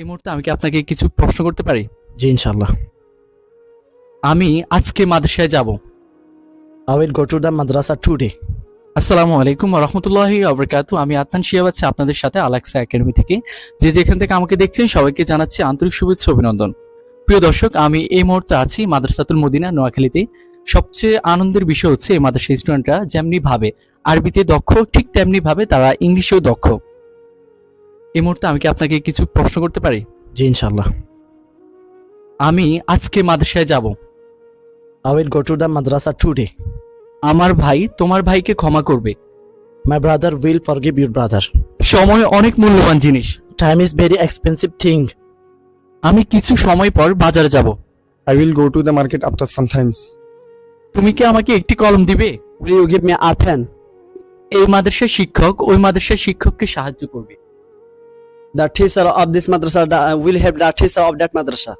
এই মুহূর্তে আমি কি আপনাকে কিছু প্রশ্ন করতে পারি? জি ইনশাল্লাহ আমি আজকে মাদ্রাসায় যাব। I will go to the madrasa today. আসসালামু আলাইকুম রহমতুল্লাহি আবরকাতু আমি আতান শিয়াব আছি আপনাদের সাথে আলাক্সা একাডেমি থেকে। যে যেখান থেকে আমাকে দেখছেন সবাইকে জানাচ্ছি আন্তরিক শুভেচ্ছা অভিনন্দন। প্রিয় দর্শক আমি এই মুহূর্তে আছি মাদ্রাসাতুল মদিনা নোয়াখালীতে। সবচেয়ে আনন্দের বিষয় হচ্ছে এই মাদ্রাসা স্টুডেন্টরা যেমনি ভাবে আরবিতে দক্ষ ঠিক তেমনি ভাবে তারা ইংলিশেও দক্ষ। এই মুহূর্তে আমি কি আপনাকে কিছু প্রশ্ন করতে পারি? জি ইনশাল্লাহ আমি আজকে মাদ্রাসায় যাব। I will go to the madrasa today. আমার ভাই তোমার ভাইকে ক্ষমা করবে। My brother will forgive your brother সময় অনেক মূল্যবান জিনিস। Time is very expensive thing আমি কিছু সময় পর বাজারে যাব। I will go to the market after sometimes. তুমি কি আমাকে একটি কলম দিবে? Will you give me a pen? এই মাদ্রাসার শিক্ষক ওই মাদ্রাসার শিক্ষককে সাহায্য করবে। The teacher of this madrasa uh, will help the teacher of that madrasa